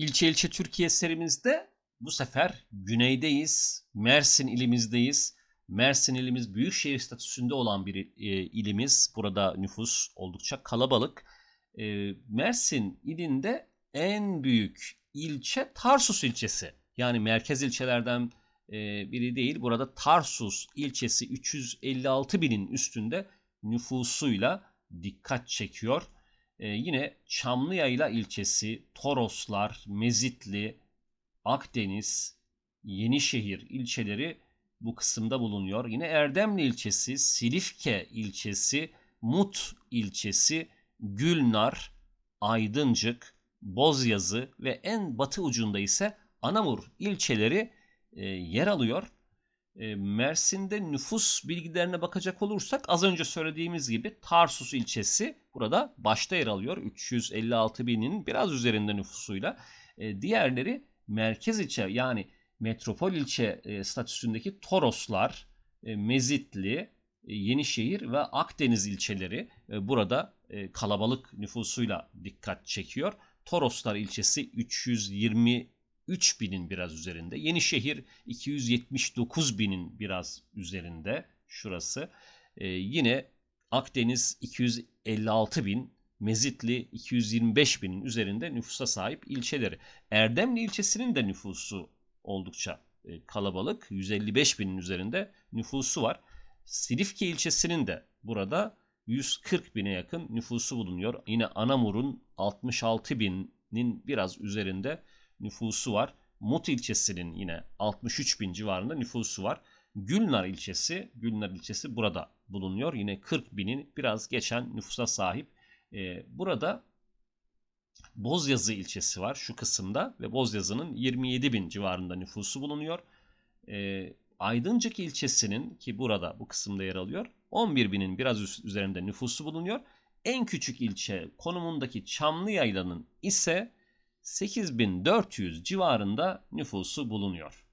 İlçe İlçe Türkiye serimizde bu sefer güneydeyiz. Mersin ilimizdeyiz. Mersin ilimiz büyükşehir statüsünde olan bir e, ilimiz. Burada nüfus oldukça kalabalık. E, Mersin ilinde en büyük ilçe Tarsus ilçesi. Yani merkez ilçelerden e, biri değil. Burada Tarsus ilçesi 356 binin üstünde nüfusuyla dikkat çekiyor. Ee, yine Çamlıyayla ilçesi, Toroslar, Mezitli, Akdeniz, Yenişehir ilçeleri bu kısımda bulunuyor. Yine Erdemli ilçesi, Silifke ilçesi, Mut ilçesi, Gülnar, Aydıncık, Bozyazı ve en batı ucunda ise Anamur ilçeleri e, yer alıyor. E, Mersin'de nüfus bilgilerine bakacak olursak az önce söylediğimiz gibi Tarsus ilçesi burada başta yer alıyor. 356 binin biraz üzerinde nüfusuyla. E, diğerleri merkez ilçe yani metropol ilçe e, statüsündeki Toroslar, Mezitli, Yenişehir ve Akdeniz ilçeleri burada kalabalık nüfusuyla dikkat çekiyor. Toroslar ilçesi 320 3 binin biraz üzerinde. Yenişehir 279 binin biraz üzerinde şurası. Ee, yine Akdeniz 256 bin, Mezitli 225 binin üzerinde nüfusa sahip ilçeleri. Erdemli ilçesinin de nüfusu oldukça e, kalabalık. 155 binin üzerinde nüfusu var. Silifke ilçesinin de burada 140 bine yakın nüfusu bulunuyor. Yine Anamur'un 66 binin biraz üzerinde nüfusu var. Mut ilçesinin yine 63 bin civarında nüfusu var. Gülnar ilçesi, Gülnar ilçesi burada bulunuyor. Yine 40 binin biraz geçen nüfusa sahip. Ee, burada Bozyazı ilçesi var şu kısımda ve Bozyazı'nın 27 bin civarında nüfusu bulunuyor. Ee, Aydıncık ilçesinin ki burada bu kısımda yer alıyor 11 binin biraz üzerinde nüfusu bulunuyor. En küçük ilçe konumundaki Çamlı Yayla'nın ise 8400 civarında nüfusu bulunuyor.